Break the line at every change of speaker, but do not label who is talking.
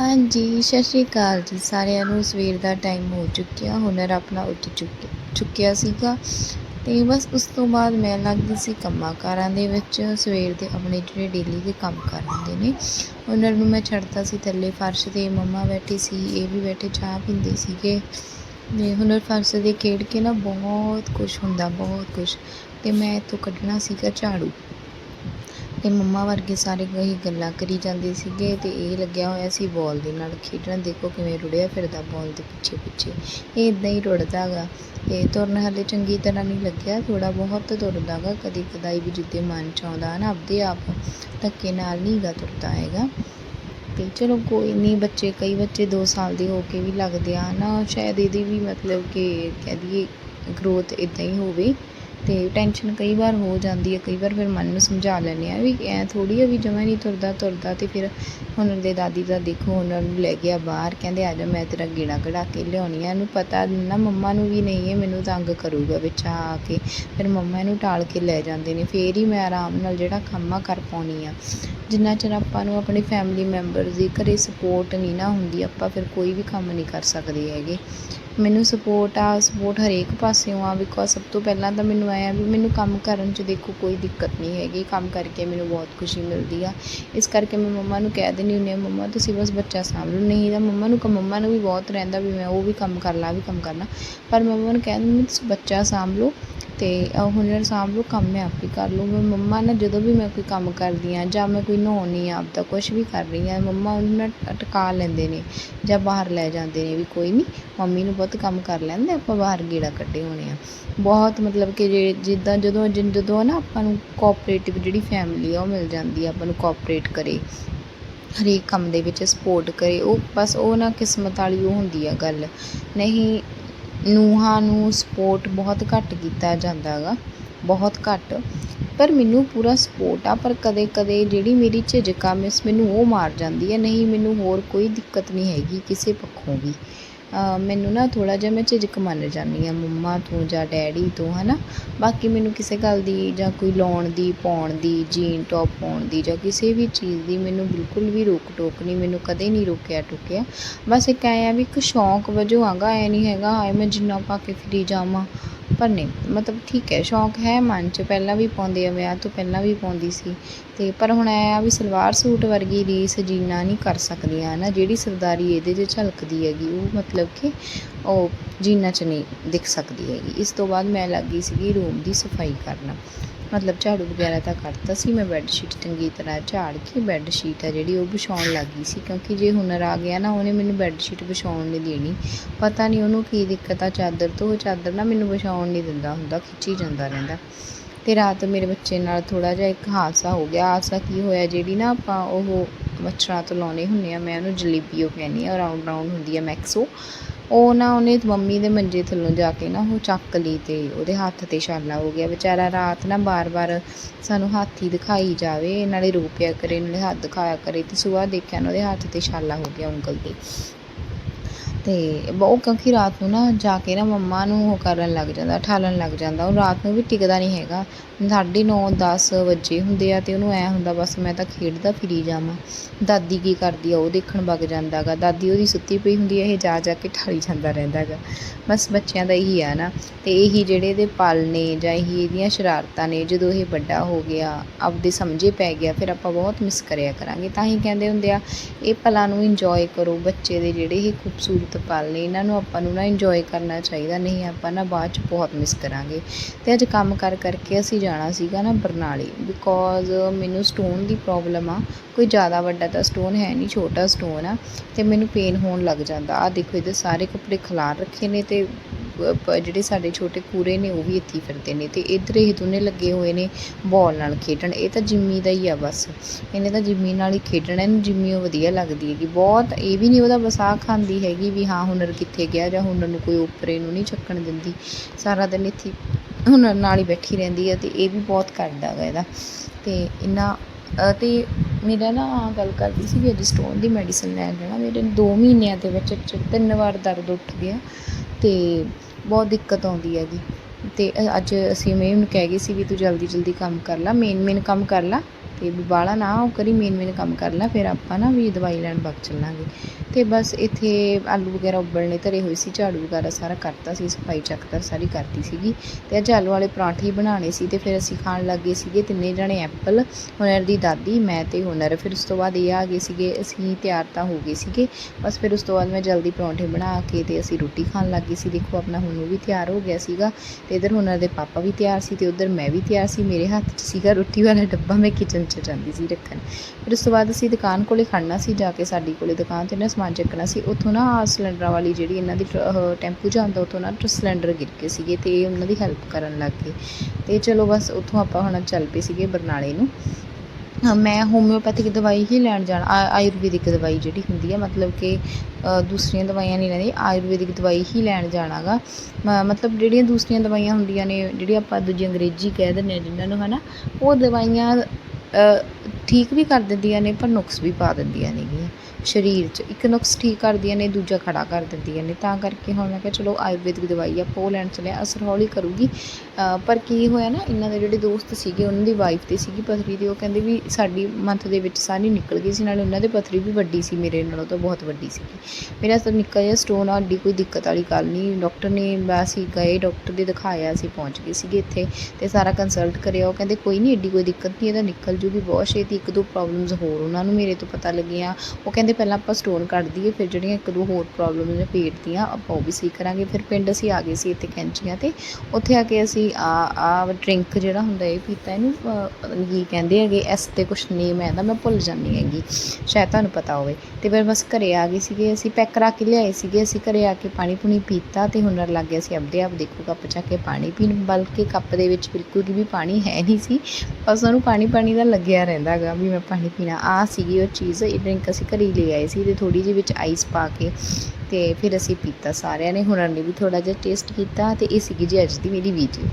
ਹਾਂਜੀ, ਸਤਿ ਸ਼੍ਰੀ ਅਕਾਲ ਜੀ। ਸਾਰਿਆਂ ਨੂੰ ਸਵੇਰ ਦਾ ਟਾਈਮ ਹੋ ਚੁੱਕਿਆ। ਹੁਨਰ ਆਪਣਾ ਉੱਠ ਚੁੱਕਿਆ ਚੁੱਕਿਆ ਸੀਗਾ। ਤੇ ਬਸ ਉਸ ਤੋਂ ਬਾਅਦ ਮੈਂ ਲੱਗ ਸੀ ਕੰਮਾਂ ਕਾਰਾਂ ਦੇ ਵਿੱਚ। ਸਵੇਰ ਦੇ ਆਪਣੇ ਜਿਹੜੇ ਡੇਲੀ ਦੇ ਕੰਮ ਕਰ ਹੁੰਦੇ ਨੇ। ਹੁਨਰ ਨੂੰ ਮੈਂ ਛੱਡਤਾ ਸੀ ਥੱਲੇ ਫਰਸ਼ ਤੇ। ਮੰਮਾ ਬੈਠੀ ਸੀ, ਇਹ ਵੀ ਬੈਠੇ, ਚਾਹ ਪੀਂਦੇ ਸੀਗੇ। ਤੇ ਹੁਨਰ ਫਰਸ਼ ਦੇ ਖੇਡ ਕੇ ਨਾ ਬਹੁਤ ਕੁਝ ਹੁੰਦਾ, ਬਹੁਤ ਕੁਝ ਤੇ ਮੈਂ ਇੱਥੋਂ ਕੱਢਣਾ ਸੀਗਾ ਝਾੜੂ। ਤੇ ਮੰਮਾ ਵਰਗੇ ਸਾਰੇ ਕਈ ਗੱਲਾਂ ਕਰੀ ਜਾਂਦੇ ਸੀਗੇ ਤੇ ਇਹ ਲੱਗਿਆ ਹੋਇਆ ਸੀ ਬਾਲ ਦੇ ਨਾਲ ਖੇਡਣ। ਦੇਖੋ ਕਿਵੇਂ ਰੁੜਿਆ ਫਿਰਦਾ ਬਾਲ ਦੇ ਪਿੱਛੇ ਪਿੱਛੇ। ਇਹ ਇਦਾਂ ਹੀ ਰੁੜਦਾ ਗਾ। ਇਹ ਤੁਰਨ ਹਲੇ ਚੰਗੀ ਤਰ੍ਹਾਂ ਨਹੀਂ ਲੱਗਿਆ। ਥੋੜਾ ਬਹੁਤ ਤੁਰਦਾ ਗਾ। ਕਦੀ ਕਦਾਈ ਵੀ ਜਿੱਦੇ ਮਨ ਚ ਆਉਂਦਾ ਨਾ, ਆਪਦੇ ਆਪ ਧੱਕੇ ਨਾਲ ਨਹੀਂ ਗਾ ਤੁਰਦਾ ਹੈਗਾ। ਤੇ ਚਲੋ ਕੋਈ ਨਹੀਂ ਬੱਚੇ, ਕਈ ਬੱਚੇ 2 ਸਾਲ ਦੇ ਹੋ ਕੇ ਵੀ ਲੱਗਦੇ ਆ ਨਾ। ਸ਼ਾਇਦ ਇਹਦੀ ਵੀ ਮਤਲਬ ਕਿ ਕਹਿ ਦਈਏ ਗਰੋਥ ਇਦਾਂ ਹੀ ਹੋਵੇ। ਤੇ ਟੈਨਸ਼ਨ ਕਈ ਵਾਰ ਹੋ ਜਾਂਦੀ ਹੈ, ਕਈ ਵਾਰ ਫਿਰ ਮਨ ਨੂੰ ਸਮਝਾ ਲੈਂਦੇ ਆ ਵੀ ਐ ਥੋੜੀ ਆ ਵੀ ਜਮਾਂ ਨਹੀਂ ਤੁਰਦਾ ਤੁਰਦਾ ਤੇ ਫਿਰ ਹੁਣ ਦੇ ਦਾਦੀ ਦਾ ਦੇਖੋ ਉਹਨਾਂ ਨੂੰ ਲੈ ਗਿਆ ਬਾਹਰ, ਕਹਿੰਦੇ ਆ ਜਾ ਮੈਂ ਤੇਰਾ ਗੇੜਾ ਕਢਾ ਕੇ ਲਿਆਉਣੀ ਆ, ਇਹਨੂੰ ਪਤਾ ਨਾ ਮੰਮਾ ਨੂੰ ਵੀ ਨਹੀਂ ਇਹ ਮੈਨੂੰ ਤੰਗ ਕਰੂਗਾ ਵਿੱਚ ਆ ਕੇ, ਫਿਰ ਮੰਮਾ ਇਹਨੂੰ ਟਾਲ ਕੇ ਲੈ ਜਾਂਦੇ ਨੇ, ਫੇਰ ਹੀ ਮੈਂ ਆਰਾਮ ਨਾਲ ਜਿਹੜਾ ਕੰਮ ਆ ਕਰ ਪਾਉਣੀ ਆ। ਜਿੰਨਾ ਚਿਰ ਆਪਾਂ ਨੂੰ ਆਪਣੇ ਫੈਮਿਲੀ ਮੈਂਬਰ ਦੀ ਘਰੇ ਸਪੋਰਟ ਨਹੀਂ ਨਾ ਹੁੰਦੀ, ਆਪਾਂ ਫਿਰ ਕੋਈ ਵੀ ਕੰਮ ਨਹੀਂ ਕਰ ਸਕਦੇ ਹੈਗੇ। ਮੈਨੂੰ ਸਪੋਰਟ ਆ ਸਪੋਰਟ ਹਰੇਕ ਪਾਸਿਓਂ ਆ ਬਿਕੋਜ਼ ਸਭ ਤੋਂ ਪਹਿਲਾਂ ਤਾਂ ਮੈਨੂੰ ਆਇਆ ਵੀ ਮੈਨੂੰ ਕੰਮ ਕਰਨ 'ਚ ਦੇਖੋ ਕੋਈ ਦਿੱਕਤ ਨਹੀਂ ਹੈਗੀ, ਕੰਮ ਕਰਕੇ ਮੈਨੂੰ ਬਹੁਤ ਖੁਸ਼ੀ ਮਿਲਦੀ ਆ। ਇਸ ਕਰਕੇ ਮੈਂ ਮੰਮਾ ਨੂੰ ਕਹਿ ਦਿੰਦੀ ਹੁੰਦੀ ਹਾਂ ਮੰਮਾ ਤੁਸੀਂ ਬਸ ਬੱਚਾ ਸਾਂਭ ਲਓ ਨਹੀਂ ਤਾਂ ਮੰਮਾ ਨੂੰ ਕ, ਮੰਮਾ ਨੂੰ ਵੀ ਬਹੁਤ ਰਹਿੰਦਾ ਵੀ ਮੈਂ ਉਹ ਵੀ ਕੰਮ ਕਰ ਲਾਂ ਵੀ ਕੰਮ ਕਰਨਾ ਪਰ ਮੰਮਾ ਨੂੰ ਕਹਿ ਦਿੰਦੀ ਤੁਸੀਂ ਬੱਚਾ ਸਾਂਭ ਲਓ ਤੇ ਹੁਨਰ ਸਾਂਭ ਲਓ ਕੰਮ ਮੈਂ ਆਪੇ ਕਰ ਲੂੰਗੀ ਮੰਮਾ ਨਾਲ ਜਦੋਂ ਵੀ ਮੈਂ ਕੋਈ ਕੰਮ ਕਰਦੀ ਆ ਜਾਂ ਮੈਂ ਕੋਈ ਨਹਾਉਣੀ ਆ ਆਪਦਾ ਕੁਝ ਵੀ ਕਰ ਰਹੀ ਆ, ਮੰਮਾ ਉਹਨੂੰ ਨਾ ਅਟਕਾ ਲੈਂਦੇ ਨੇ ਜਾਂ ਬਾਹਰ ਲੈ ਜਾਂਦੇ ਨੇ ਵੀ ਕੋਈ ਨਹੀਂ ਮੰਮੀ ਨੂੰ ਬਹੁਤ ਕੰਮ ਕਰ ਲੈਂਦੇ, ਆਪਾਂ ਬਾਹਰ ਗੇੜਾ ਕੱਢੇ ਹੋਣੇ ਆ। ਬਹੁਤ ਮਤਲਬ ਕਿ ਜੇ ਜਿੱਦਾਂ ਜਦੋਂ ਜਿਨ- ਜਦੋਂ ਨਾ ਆਪਾਂ ਨੂੰ ਕੋਆਪਰੇਟਿਵ ਜਿਹੜੀ ਫੈਮਿਲੀ ਆ ਉਹ ਮਿਲ ਜਾਂਦੀ ਆ, ਆਪਾਂ ਨੂੰ ਕੋਆਪਰੇਟ ਕਰੇ, ਹਰੇਕ ਕੰਮ ਦੇ ਵਿੱਚ ਸਪੋਰਟ ਕਰੇ, ਉਹ ਬਸ ਉਹ ਨਾ ਕਿਸਮਤ ਵਾਲੀ ਉਹ ਹੁੰਦੀ ਆ ਗੱਲ। ਨਹੀਂ, ਨੂੰਹਾਂ ਨੂੰ ਸਪੋਰਟ ਬਹੁਤ ਘੱਟ ਕੀਤਾ ਜਾਂਦਾ ਗਾ, ਬਹੁਤ ਘੱਟ। ਪਰ ਮੈਨੂੰ ਪੂਰਾ ਸਪੋਰਟ ਆ, ਪਰ ਕਦੇ ਕਦੇ ਜਿਹੜੀ ਮੇਰੀ ਝਿਜਕ ਮਿਸ ਮੈਨੂੰ ਉਹ ਮਾਰ ਜਾਂਦੀ ਹੈ ਨਹੀਂ, ਮੈਨੂੰ ਹੋਰ ਕੋਈ ਦਿੱਕਤ ਨਹੀਂ ਹੈਗੀ ਕਿਸੇ ਪੱਖੋਂ ਵੀ। ਮੈਨੂੰ ਨਾ ਥੋੜਾ ਜਿਹਾ ਮੈਂ ਝਿਜਕ ਮੰਨ ਜਾਂਦੀ ਆ ਮੰਮਾ ਤੋਂ ਜਾਂ ਡੈਡੀ ਤੋਂ, ਹਨਾ? ਬਾਕੀ ਮੈਨੂੰ ਕਿਸੇ ਗੱਲ ਦੀ ਜਾਂ ਕੋਈ ਲਾਉਣ ਦੀ, ਪਾਉਣ ਦੀ, ਜੀਨ ਟੌਪ ਪਾਉਣ ਦੀ ਜਾਂ ਕਿਸੇ ਵੀ ਚੀਜ਼ ਦੀ ਮੈਨੂੰ ਬਿਲਕੁਲ ਵੀ ਰੋਕ ਟੋਕ ਨਹੀਂ, ਮੈਨੂੰ ਕਦੇ ਨਹੀਂ ਰੋਕਿਆ ਟੋਕਿਆ। ਬਸ ਇੱਕ ਐਂ ਆ ਵੀ ਇੱਕ ਸ਼ੌਂਕ ਵਜੋਂ ਆਗਾ, ਐ ਨਹੀਂ ਹੈਗਾ ਹਾਏ ਮੈਂ ਜਿੰਨਾ ਪਾ ਕੇ ਫਰੀ ਜਾਵਾਂ ਪਰ ਨਹੀਂ, ਮਤਲਬ ਠੀਕ ਹੈ, ਸ਼ੌਂਕ ਹੈ ਮਨ 'ਚ, ਪਹਿਲਾਂ ਵੀ ਪਾਉਂਦੇ ਆ ਵਿਆਹ ਤੋਂ ਪਹਿਲਾਂ ਵੀ ਪਾਉਂਦੀ ਸੀ। ਤੇ ਪਰ ਹੁਣ ਐ ਆ ਵੀ ਸਲਵਾਰ ਸੂਟ ਵਰਗੀ ਰੀਸ ਜੀਨਾ ਨਹੀਂ ਕਰ ਸਕਦੀਆਂ ਨਾ ਜਿਹੜੀ ਸਰਦਾਰੀ ਇਹਦੇ 'ਚ ਝਲਕਦੀ ਹੈਗੀ, ਉਹ ਮਤਲਬ ਕਿ ਉਹ ਜੀਨਾ 'ਚ ਨਹੀਂ ਦਿਖ ਸਕਦੀ ਹੈਗੀ। ਇਸ ਤੋਂ ਬਾਅਦ ਮੈਂ ਲੱਗ ਗਈ ਸੀਗੀ ਰੂਮ ਦੀ ਸਫ਼ਾਈ ਕਰਨਾ। ਮਤਲਬ ਝਾੜੂ ਵਗੈਰਾ ਤਾਂ ਕਰਤਾ ਸੀ, ਮੈਂ ਬੈੱਡ ਸ਼ੀਟ ਚੰਗੀ ਤਰ੍ਹਾਂ ਝਾੜ ਕੇ ਬੈੱਡ ਸ਼ੀਟ ਆ ਜਿਹੜੀ ਉਹ ਵਿਛਾਉਣ ਲੱਗ ਗਈ ਸੀ, ਕਿਉਂਕਿ ਜੇ ਹੁਨਰ ਆ ਗਿਆ ਨਾ, ਉਹਨੇ ਮੈਨੂੰ ਬੈੱਡ ਸ਼ੀਟ ਵਿਛਾਉਣ ਨਹੀਂ ਦੇਣੀ। ਪਤਾ ਨਹੀਂ ਉਹਨੂੰ ਕੀ ਦਿੱਕਤ ਆ, ਚਾਦਰ ਤੋਂ ਉਹ ਚਾਦਰ ਨਾ ਮੈਨੂੰ ਵਿਛਾਉਣ ਨਹੀਂ ਦਿੰਦਾ ਹੁੰਦਾ, ਖਿੱਚੀ ਜਾਂਦਾ ਰਹਿੰਦਾ। ਤੇ ਰਾਤ ਮੇਰੇ ਬੱਚੇ ਨਾਲ ਥੋੜਾ ਜਿਹਾ ਇੱਕ ਹਾਦਸਾ ਹੋ ਗਿਆ। ਹਾਦਸਾ ਕੀ ਹੋਇਆ, ਜਿਹੜੀ ਨਾ ਆਪਾਂ ਉਹ ਮੱਛਰਾਂ ਤੋਂ ਲਾਉਣੇ ਹੁੰਨੇ ਆ, ਮੈਂ ਉਹਨੂੰ ਜਲੇਬੀ ਉਹ ਕਹਿੰਦੀ ਆ ਰਾਉਂਡ ਰਾਉਂਡ ਹੁੰਦੀ ਆ, ਮੈਕਸੋ। ਉਹ ਨਾ ਉਹਨੇ ਮੰਮੀ ਦੇ ਮੰਜੇ ਥੱਲੋਂ ਜਾ ਕੇ ਨਾ ਉਹ ਚੱਕ ਲਈ ਤੇ ਉਹਦੇ ਹੱਥ ਤੇ ਛਾਲਾ ਹੋ ਗਿਆ। ਵਿਚਾਰਾ ਰਾਤ ਨਾ ਬਾਰ-ਬਾਰ ਸਾਨੂੰ ਹੱਥ ਹੀ ਦਿਖਾਈ ਜਾਵੇ, ਨਾਲੇ ਰੋਪਿਆ ਕਰੇ, ਨਾਲੇ ਹੱਥ ਦਿਖਾਇਆ ਕਰੇ ਤੇ ਸਵੇਰ ਦੇਖਿਆ ਨਾ ਉਹਦੇ ਹੱਥ ਤੇ ਛਾਲਾ ਹੋ ਗਿਆ ਉਂਗਲ ਤੇ। ਅਤੇ ਉਹ ਕਿਉਂਕਿ ਰਾਤ ਨੂੰ ਨਾ ਜਾ ਕੇ ਨਾ ਮੰਮਾ ਨੂੰ ਉਹ ਕਰਨ ਲੱਗ ਜਾਂਦਾ, ਠਾਲਣ ਲੱਗ ਜਾਂਦਾ। ਉਹ ਰਾਤ ਨੂੰ ਵੀ ਟਿਕਦਾ ਨਹੀਂ ਹੈਗਾ। ਸਾਢੇ ਨੌ, ਦਸ ਵੱਜੇ ਹੁੰਦੇ ਆ ਅਤੇ ਉਹਨੂੰ ਐਂ ਹੁੰਦਾ, ਬਸ ਮੈਂ ਤਾਂ ਖੇਡਦਾ ਫਿਰੀ ਜਾਵਾਂ। ਦਾਦੀ ਕੀ ਕਰਦੀ ਆ? ਉਹ ਦੇਖਣ ਵਗ ਜਾਂਦਾ ਗਾ ਦਾਦੀ ਉਹਦੀ ਸੁੱਤੀ ਪਈ ਹੁੰਦੀ ਆ, ਇਹ ਜਾ ਜਾ ਕੇ ਠਾਲੀ ਜਾਂਦਾ ਰਹਿੰਦਾ ਗਾ ਬਸ ਬੱਚਿਆਂ ਦਾ ਇਹੀ ਆ ਨਾ। ਅਤੇ ਇਹੀ ਜਿਹੜੇ ਇਹਦੇ ਪਲ ਨੇ ਜਾਂ ਇਹੀ ਇਹਦੀਆਂ ਸ਼ਰਾਰਤਾਂ ਨੇ, ਜਦੋਂ ਇਹ ਵੱਡਾ ਹੋ ਗਿਆ, ਆਪਦੇ ਸਮਝੇ ਪੈ ਗਿਆ, ਫਿਰ ਆਪਾਂ ਬਹੁਤ ਮਿਸ ਕਰਿਆ ਕਰਾਂਗੇ। ਤਾਂ ਹੀ ਕਹਿੰਦੇ ਹੁੰਦੇ ਆ, ਇਹ ਪਲਾਂ ਨੂੰ ਇੰਜੋਏ ਕਰੋ। ਬੱਚੇ ਦੇ ਜਿਹੜੇ ਇਹ ਖੂਬਸੂਰਤ ਪਲ ਨੇ ਇਹਨਾਂ ਨੂੰ ਆਪਾਂ ਨੂੰ ਨਾ ਇੰਜੋਏ ਕਰਨਾ ਚਾਹੀਦਾ, ਨਹੀਂ ਆਪਾਂ ਨਾ ਬਾਅਦ ਚ ਬਹੁਤ ਮਿਸ ਕਰਾਂਗੇ। ਤੇ ਅੱਜ ਕੰਮ ਕਰ ਕਰਕੇ ਅਸੀਂ ਜਾਣਾ ਸੀਗਾ ਨਾ ਬਰਨਾਲੇ ਬਿਕੋਜ਼ ਮੈਨੂੰ ਸਟੋਨ ਦੀ ਪ੍ਰੋਬਲਮ ਆ। ਕੋਈ ਜ਼ਿਆਦਾ ਵੱਡਾ ਤਾਂ ਸਟੋਨ ਹੈ ਨਹੀਂ, ਛੋਟਾ ਸਟੋਨ ਆ। ਤੇ ਮੈਨੂੰ ਪੇਨ ਹੋਣ ਲੱਗ ਜਾਂਦਾ। ਆ ਦੇਖੋ, ਇਹਦੇ ਸਾਰੇ ਕੱਪੜੇ ਖਿਲਾਰ ਰੱਖੇ ਨੇ ਤੇ ਜਿਹੜੇ ਸਾਡੇ ਛੋਟੇ ਕੂਰੇ ਨੇ, ਉਹ ਵੀ ਇੱਥੇ ਫਿਰਦੇ ਨੇ ਤੇ ਇੱਧਰ ਇਹ ਦੋਨੇ ਲੱਗੇ ਹੋਏ ਨੇ ਬਾਲ ਨਾਲ ਖੇਡਣ। ਇਹ ਤਾਂ ਜਿੰਮੀ ਦਾ ਹੀ ਆ ਬਸ। ਇਹਨੇ ਤਾਂ ਜਿੰਮੀ ਨਾਲ ਹੀ ਖੇਡਣਾ, ਇਹਨੂੰ ਜਿੰਮੀ ਉਹ ਵਧੀਆ ਲੱਗਦੀ ਹੈਗੀ। ਬਹੁਤ ਇਹ ਵੀ ਨਹੀਂ ਉਹਦਾ ਵਸਾ ਖਾਂਦੀ ਹੈਗੀ ਵੀ ਹਾਂ, ਹੁਨਰ ਕਿੱਥੇ ਗਿਆ ਜਾਂ ਹੁਨਰ ਨੂੰ ਕੋਈ ਉੱਪਰੇ ਨੂੰ ਨਹੀਂ ਚੱਕਣ ਦਿੰਦੀ। ਸਾਰਾ ਦਿਨ ਇੱਥੇ ਹੁਨਰ ਨਾਲ ਹੀ ਬੈਠੀ ਰਹਿੰਦੀ ਹੈ ਤੇ ਇਹ ਵੀ ਬਹੁਤ ਕਰਦਾ ਹੈਗਾ ਇਹਦਾ। ਤੇ ਇਹਨਾਂ ਅਤੇ ਮੇਰਾ ਨਾ ਆਹ ਗੱਲ ਕਰਦੀ ਸੀ ਵੀ ਅੱਜ ਸਟੋਨ ਦੀ ਮੈਡੀਸਨ ਲੈਣ ਜਾਣਾ। ਮੇਰੇ ਦੋ ਮਹੀਨਿਆਂ ਦੇ ਵਿੱਚ ਚ ਤਿੰਨ ਵਾਰ ਦਰਦ ਉੱਠ ਗਿਆ ਅਤੇ ਬਹੁਤ ਦਿੱਕਤ ਆਉਂਦੀ ਹੈਗੀ। ਅਤੇ ਅੱਜ ਅਸੀਂ ਮੈਂ ਉਹਨੂੰ ਕਹਿ ਗਈ ਸੀ ਵੀ ਤੂੰ ਜਲਦੀ ਜਲਦੀ ਕੰਮ ਕਰ ਲਾ ਮੇਨ ਮੇਨ ਕੰਮ ਕਰ ਲਾ। ਤੇ ਵੀ ਬਾਹਲਾ ਨਾ, ਉਹ ਕਰੀ ਮੇਨ ਮੇਨ ਕੰਮ ਕਰ ਲੈ, ਫਿਰ ਆਪਾਂ ਨਾ ਵੀ ਦਵਾਈ ਲੈਣ ਵਗ ਚੱਲਾਂਗੇ। ਤੇ ਬਸ ਇੱਥੇ ਆਲੂ ਵਗੈਰਾ ਉਬਲਣੇ, ਧਰੇ ਹੋਏ ਸੀ, ਝਾੜੂ ਵਗੈਰਾ ਸਾਰਾ ਕਰਤਾ ਸੀ, ਸਫ਼ਾਈ ਚੱਕਤਰ ਸਾਰੀ ਕਰਤੀ ਸੀਗੀ। ਤੇ ਅੱਜ ਆਲੂ ਵਾਲੇ ਪਰਾਂਠੇ ਹੀ ਬਣਾਉਣੇ ਸੀ ਤੇ ਫਿਰ ਅਸੀਂ ਖਾਣ ਲੱਗ ਗਏ ਸੀਗੇ ਤਿੰਨੇ ਜਣੇ ਐਪਲ, ਹੁਨਰ ਦੀ ਦਾਦੀ, ਮੈਂ ਤੇ ਹੁਨਰ। ਫਿਰ ਉਸ ਤੋਂ ਬਾਅਦ ਇਹ ਆ ਗਏ ਸੀਗੇ, ਅਸੀਂ ਤਿਆਰ ਤਾਂ ਹੋ ਗਏ ਸੀਗੇ, ਬਸ ਫਿਰ ਉਸ ਤੋਂ ਬਾਅਦ ਮੈਂ ਜਲਦੀ ਪਰੌਂਠੇ ਬਣਾ ਕੇ ਤੇ ਅਸੀਂ ਰੋਟੀ ਖਾਣ ਲੱਗ ਗਏ ਸੀ। ਦੇਖੋ, ਆਪਣਾ ਹੁਨੂੰ ਵੀ ਤਿਆਰ ਹੋ ਗਿਆ ਸੀਗਾ ਤੇ ਇਧਰ ਹੁਨਰ ਦੇ ਪਾਪਾ ਵੀ ਤਿਆਰ ਸੀ ਤੇ ਉਧਰ ਮੈਂ ਵੀ ਤਿਆਰ ਸੀ। ਮੇਰੇ ਹੱਥ 'ਚ ਸੀਗਾ ਰੋਟੀ ਵਾਲਾ ਡੱਬਾ, ਮੈਂ ਕਿਚਨ 'ਚ ਜਾਂਦੀ ਸੀ ਰੱਖਣ ਫਿਰ ਉਸ ਤੋਂ ਬਾਅਦ ਅਸੀਂ ਦੁਕਾਨ ਕੋਲੇ ਖੜਨਾ ਸੀ, ਜਾ ਕੇ ਸਾਡੀ ਕੋਲੇ ਦੁਕਾਨ ਤੇ ਨਾ ਸਮਾਨ ਚੱਕਣਾ ਸੀ। ਉੱਥੋਂ ਨਾ ਆ ਸਿਲੰਡਰਾਂ ਵਾਲੀ ਜਿਹੜੀ ਇਹਨਾਂ ਦੀ ਟਰ- ਉਹ ਟੈਂਪੂ ਜਾਂਦਾ, ਉੱਥੋਂ ਨਾ ਸਿਲੰਡਰ ਗਿਰ ਗਏ ਸੀਗੇ ਤੇ ਉਹਨਾਂ ਦੀ ਹੈਲਪ ਕਰਨ ਲੱਗ ਗਏ। ਤੇ ਚਲੋ ਬਸ ਉੱਥੋਂ ਆਪਾਂ ਹੁਣ ਚੱਲ ਪਏ ਸੀਗੇ ਬਰਨਾਲੇ ਨੂੰ। ਮੈਂ ਹੋਮਿਓਪੈਥਿਕ ਦਵਾਈ ਹੀ ਲੈਣ ਜਾਣਾ ਆਯੁਰਵੈਦਿਕ ਦਵਾਈ ਜਿਹੜੀ ਹੁੰਦੀ ਹੈ ਮਤਲਬ ਕਿ ਦੂਸਰੀਆਂ ਦਵਾਈਆਂ ਨਹੀਂ ਲੈਣੀ ਆਯੁਰਵੈਦਿਕ ਦਵਾਈ ਹੀ ਲੈਣ ਜਾਣਾਗਾ। ਮਤਲਬ ਜਿਹੜੀਆਂ ਦੂਸਰੀਆਂ ਦਵਾਈਆਂ ਹੁੰਦੀਆਂ ਨੇ, ਜਿਹੜੀ ਆਪਾਂ ਦੂਜੀ ਅੰਗਰੇਜ਼ੀ ਕਹਿ ਦਿੰਦੇ ਹਾਂ ਜਿਨ੍ਹਾਂ ਨੂੰ ਹਨਾ, ਉਹ ਦਵਾਈਆਂ ਠੀਕ ਵੀ ਕਰ ਦਿੰਦੀਆਂ ਨੇ ਪਰ ਨੁਕਸ ਵੀ ਪਾ ਦਿੰਦੀਆਂ ਨੇਗੀਆਂ। ਸਰੀਰ 'ਚ। ਇੱਕ ਨੁਕਸ ਠੀਕ ਕਰਦੀਆਂ ਨੇ, ਦੂਜਾ ਖੜਾ ਕਰ ਦਿੰਦੀਆਂ ਨੇ। ਤਾਂ ਕਰਕੇ ਹੁਣ ਮੈਂ ਕਿਹਾ, ਚਲੋ, ਆਯੁਰਵੈਦਿਕ ਦਵਾਈ ਆ ਉਹ ਲੈਣ ਚਲਿਆ ਅਸਰ ਹੌਲੀ ਕਰੂਗੀ। ਪਰ ਕੀ ਹੋਇਆ ਨਾ, ਇਹਨਾਂ ਦੇ ਜਿਹੜੇ ਦੋਸਤ ਸੀਗੇ, ਉਹਨਾਂ ਦੀ ਵਾਈਫ ਤੇ ਸੀਗੀ ਪਥਰੀ ਦੀ ਉਹ ਕਹਿੰਦੇ ਵੀ ਸਾਡੀ ਮੰਥ ਦੇ ਵਿੱਚ ਸਾਰੀ ਨਿਕਲ ਗਈ ਸੀ, ਨਾਲੇ ਉਹਨਾਂ ਦੇ ਪਥਰੀ ਵੀ ਵੱਡੀ ਸੀ, ਮੇਰੇ ਨਾਲੋਂ ਤਾਂ ਬਹੁਤ ਵੱਡੀ ਸੀਗੀ। ਮੇਰਾ ਤਾਂ ਨਿੱਕਾ ਜਿਹਾ ਸਟੋਨ ਆ ਅੱਡੀ ਕੋਈ ਦਿੱਕਤ ਵਾਲੀ ਗੱਲ ਨਹੀਂ। ਡਾਕਟਰ ਨੇ ਅਸੀਂ ਗਏ ਡਾਕਟਰ ਦੇ ਦਿਖਾਇਆ, ਅਸੀਂ ਪਹੁੰਚ ਗਏ ਸੀਗੇ ਇੱਥੇ ਤੇ ਸਾਰਾ ਕੰਸਲਟ ਕਰਿਆ। ਉਹ ਕਹਿੰਦੇ, ਕੋਈ ਨਹੀਂ ਐਡੀ ਕੋਈ ਦਿੱਕਤ ਨਹੀਂ ਇਹਦਾ ਨਿਕਲ ਜੂਗੀ ਬਹੁਤ ਛੇਤੀ, ਇੱਕ ਦੋ ਪ੍ਰੋਬਲਮਸ ਹੋਰ ਉਹਨਾਂ ਨੂੰ ਮੇਰੇ ਤੋਂ ਪਤਾ ਲੱਗੀਆਂ। ਉਹ ਕਹਿੰਦੇ ਪਹਿਲਾਂ ਆਪਾਂ ਸਟੋਨ ਕੱਢ ਦਈਏ, ਫਿਰ ਜਿਹੜੀਆਂ ਇੱਕ ਦੋ ਹੋਰ ਪ੍ਰੋਬਲਮਸ ਨੇ ਪੇਟ ਦੀਆਂ, ਆਪਾਂ ਉਹ ਵੀ ਸਹੀ ਕਰਾਂਗੇ। ਫਿਰ ਪਿੰਡ ਅਸੀਂ ਆ ਗਏ ਸੀ ਇੱਥੇ ਕੈਂਚੀਆਂ ਤੇ। ਉੱਥੇ ਆ ਕੇ ਅਸੀਂ ਆ ਆ ਡਰਿੰਕ ਜਿਹੜਾ ਹੁੰਦਾ ਇਹ ਪੀਤਾ ਇਹਨੂੰ ਕੀ ਕਹਿੰਦੇ ਹੈਗੇ ਐਸ ਤੇ ਕੁਛ ਨੇਮ ਹੈ ਇਹਦਾ ਮੈਂ ਭੁੱਲ ਜਾਂਦੀ ਹੈਗੀ। ਸ਼ਾਇਦ ਤੁਹਾਨੂੰ ਪਤਾ ਹੋਵੇ। ਤੇ ਫਿਰ ਬਸ ਘਰੇ ਆ ਗਏ ਸੀਗੇ, ਅਸੀਂ ਪੈਕ ਕਰਾ ਕੇ ਲਿਆਏ ਸੀਗੇ, ਅਸੀਂ ਘਰੇ ਆ ਕੇ ਪਾਣੀ ਪੂਣੀ ਪੀਤਾ ਤੇ ਹੁਨਰ ਲੱਗ ਗਿਆ ਸੀ, ਆਪਦੇ ਆਪ ਦੇਖੋ ਕੱਪ ਚੱਕ ਕੇ ਪਾਣੀ ਪੀਣ, ਬਲਕਿ ਕੱਪ ਦੇ ਵਿੱਚ ਬਿਲਕੁਲ ਵੀ ਪਾਣੀ ਹੈ ਨਹੀਂ ਸੀ। ਬਸ ਉਹਨੂੰ ਪਾਣੀ ਪਾਣੀ ਦਾ ਲੱਗਿਆ ਰਹਿੰਦਾ ਗਾ ਵੀ ਮੈਂ ਪਾਣੀ ਪੀਣਾ। ਆ ਸੀਗੀ ਉਹ ਚੀਜ਼, ਇਹ ਡਰਿੰਕ ਅਸੀਂ ਘਰੇ ਲੈ ਆਏ ਸੀ ਤੇ ਥੋੜੀ ਜਿਹੀ ਵਿੱਚ ਆਈਸ ਪਾ ਕੇ ਤੇ ਫਿਰ ਅਸੀਂ ਪੀਤਾ ਸਾਰਿਆਂ ਨੇ। ਹੁਣਾਂ ਨੇ ਵੀ ਥੋੜਾ ਜਿਹਾ ਟੇਸਟ ਕੀਤਾ ਤੇ ਇਹ ਸੀਗੀ ਜੀ ਅੱਜ ਦੀ ਮੇਰੀ ਵੀਡੀਓ।